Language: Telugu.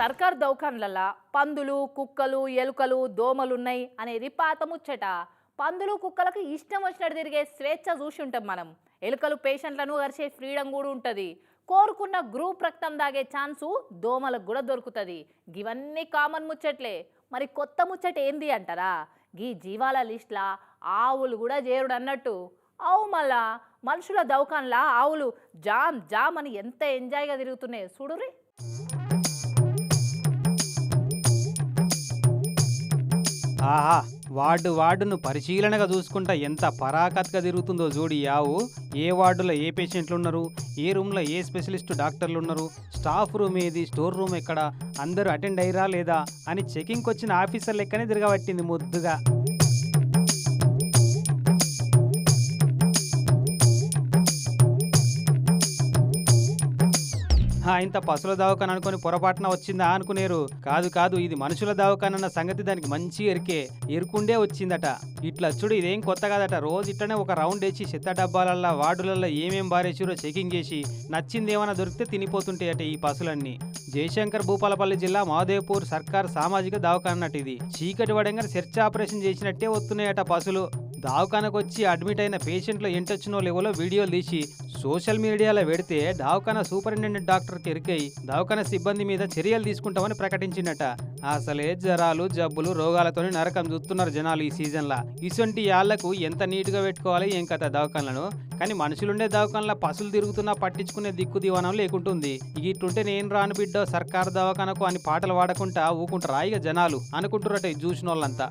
సర్కార్ దవాఖాన్లల్లా పందులు కుక్కలు ఎలుకలు దోమలున్నాయి అనేది పాత ముచ్చట. పందులు కుక్కలకు ఇష్టం వచ్చినట్టు తిరిగే స్వేచ్ఛ చూసి ఉంటాం మనం. ఎలుకలు పేషెంట్లను అరిచే ఫ్రీడమ్ కూడా ఉంటుంది. కోరుకున్న గ్రూప్ రక్తం దాగే ఛాన్సు దోమలకు కూడా దొరుకుతుంది. ఇవన్నీ కామన్ ముచ్చట్లే. మరి కొత్త ముచ్చట ఏంది అంటారా? గీ జీవాల లిస్ట్లా ఆవులు కూడా చేరుడు అన్నట్టు అవు మళ్ళా మనుషుల దవాఖాన్లా ఆవులు జామ్ జామ్ అని ఎంత ఎంజాయ్గా తిరుగుతున్నాయి చూడురే ఆహా వార్డు వార్డును పరిశీలనగా చూసుకుంటా ఎంత పరాకత్గా తిరుగుతుందో జోడి యావు ఏ వార్డులో ఏ పేషెంట్లు ఉన్నారు ఏ రూమ్లో ఏ స్పెషలిస్ట్ డాక్టర్లు ఉన్నారు స్టాఫ్ రూమ్ ఏది? స్టోర్ రూమ్ ఎక్కడ? అందరూ అటెండ్ అయ్యారా లేదా? అని చెకింగ్కి వచ్చిన ఆఫీసర్ లెక్కనే తిరగబట్టింది ముద్దుగా. ఇంత పశువుల దవాఖాన అనుకుని పొరపాటున వచ్చిందా అనుకునేరు. కాదు కాదు ఇది మనుషుల దవాఖాన అన్న సంగతి దానికి మంచి ఎరికే. ఎరుకుండే వచ్చిందట. ఇట్లా చూడు ఇదేం కొత్త కాదట. రోజు ఇట్లనే ఒక రౌండ్ వేసి చెత్త డబ్బాలల్లో వార్డులలో ఏమేం బారేసిరో చెకింగ్ చేసి నచ్చింది ఏమైనా దొరికితే తినిపోతుంటాయట ఈ పశువులన్నీ. జయశంకర్ భూపాలపల్లి జిల్లా మాదేపూర్ సర్కార్ సామాజిక దవాఖానట ఇది. చీకటి పడంగా సెర్చ్ ఆపరేషన్ చేసినట్టే వస్తున్నాయట పశువులు. దవాఖానకు వచ్చి అడ్మిట్ అయిన పేషెంట్లు ఎంటొచ్చినో లేవో వీడియోలు తీసి సోషల్ మీడియాలో పెడితే దవాఖాన సూపరింటెండెంట్ డాక్టర్కి ఎరికై దావఖానా సిబ్బంది మీద చర్యలు తీసుకుంటామని ప్రకటించిందట. అసలే జ్వరాలు జబ్బులు రోగాలతోని నరకం చూస్తున్నారు జనాలు ఈ సీజన్లో. ఇటువంటి యాళ్ళకు ఎంత నీట్గా పెట్టుకోవాలి ఏం కథ దవాఖానలను? కానీ మనుషులుండే దవాఖానలో పసులు తిరుగుతున్నా పట్టించుకునే దిక్కు దివానం లేకుంటుంది. ఇక ఇట్టుంటే నేను రాను బిడ్డ సర్కారు దవాఖానకు అని పాటలు పాడకుండా ఊకుంటారా ఇక జనాలు? అనుకుంటున్నారట ఇది చూసిన వాళ్ళంతా